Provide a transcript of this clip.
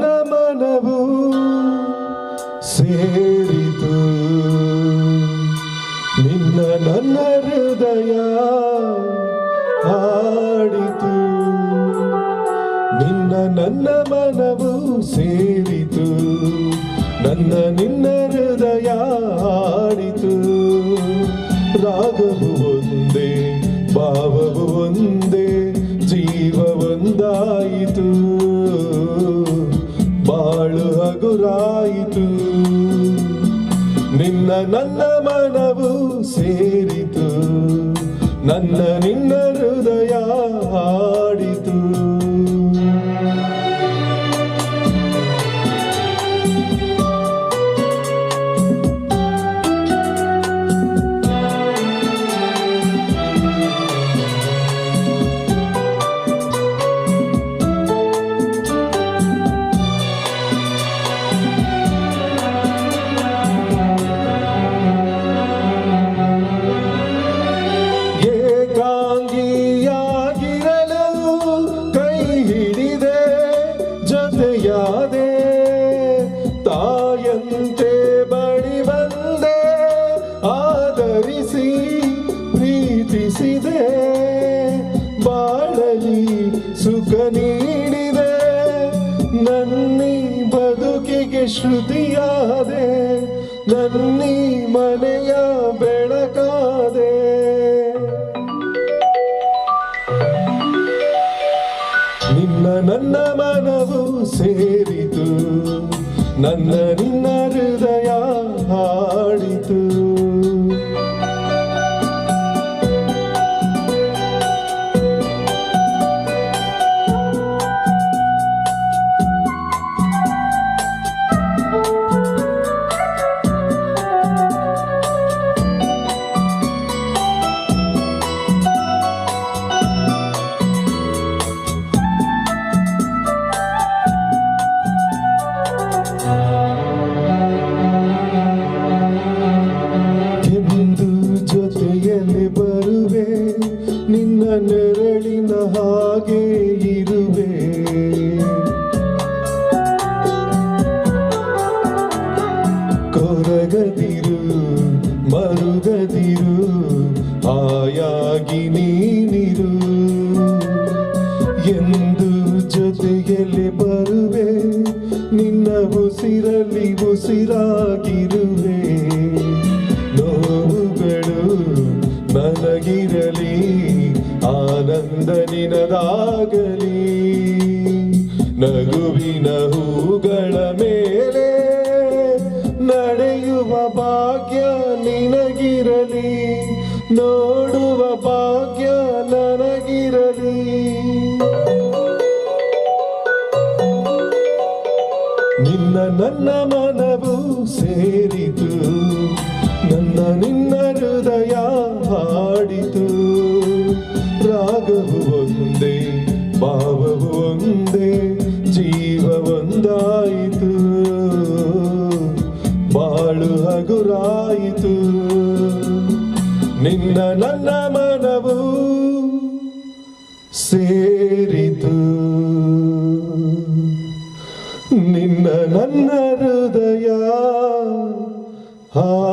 ನಮನವು ಮನವು ಸೇರಿತು. ನಿನ್ನ ನನ್ನ ಹೃದಯ ಆಡಿತು ನಿನ್ನ ನನ್ನ ಮನವು ಸೇರಿತು. ನನ್ನ ನಿನ್ನ ನಿನ್ನ ನನ್ನ ಮನವು ಸೇರಿತು. ನನ್ನ ನಿನ್ನ ಹೃದಯ ನೀಡಿದೆ. ನನ್ನಿ ಬದುಕಿಗೆ ಶ್ರುತಿಯಾದೆ. ನನ್ನಿ ಮನೆಯ ಬೆಳಕಾದೆ. ನಿನ್ನ ನನ್ನ ಮನವು ಸೇರಿತು. ನನ್ನ ನಿನ್ನ ಹೃದಯ ನೆರಳಿನ ಹಾಗೆ ಇರುವೆ. ಕೊರಗದಿರು ಮರುಗದಿರು ಆಯಾಗಿ ನೀನಿರು. ಎಂದು ಜೊತೆಯಲ್ಲಿ ಬರುವೆ ನಿನ್ನ ಉಸಿರಲ್ಲಿ ಉಸಿರಾಗಿರುವೆ. ನಿನದಾಗಲಿ ನಗುವಿನ ಹೂಗಳ ಮೇಲೆ ನಡೆಯುವ ಭಾಗ್ಯ ನಿನಗಿರಲಿ. ನೋಡುವ ಭಾಗ್ಯ ನನಗಿರಲಿ. ನಿನ್ನ ನನ್ನ ಮನವು ಸೇರಿತು. ನನ್ನ ನಿನ್ನ ಹೃದಯ ಹಾಡಿತು. ರಾಗವು ಒಂದೇ ಭಾವವು ಒಂದೇ ಜೀವ ಒಂದಾಯಿತು ಬಾಳು ಹಗುರಾಯಿತು. ನಿನ್ನ ನನ್ನ ಮನವು ಸೇರಿತು. ನಿನ್ನ ನನ್ನ ಹೃದಯ ಹಾಡಿತು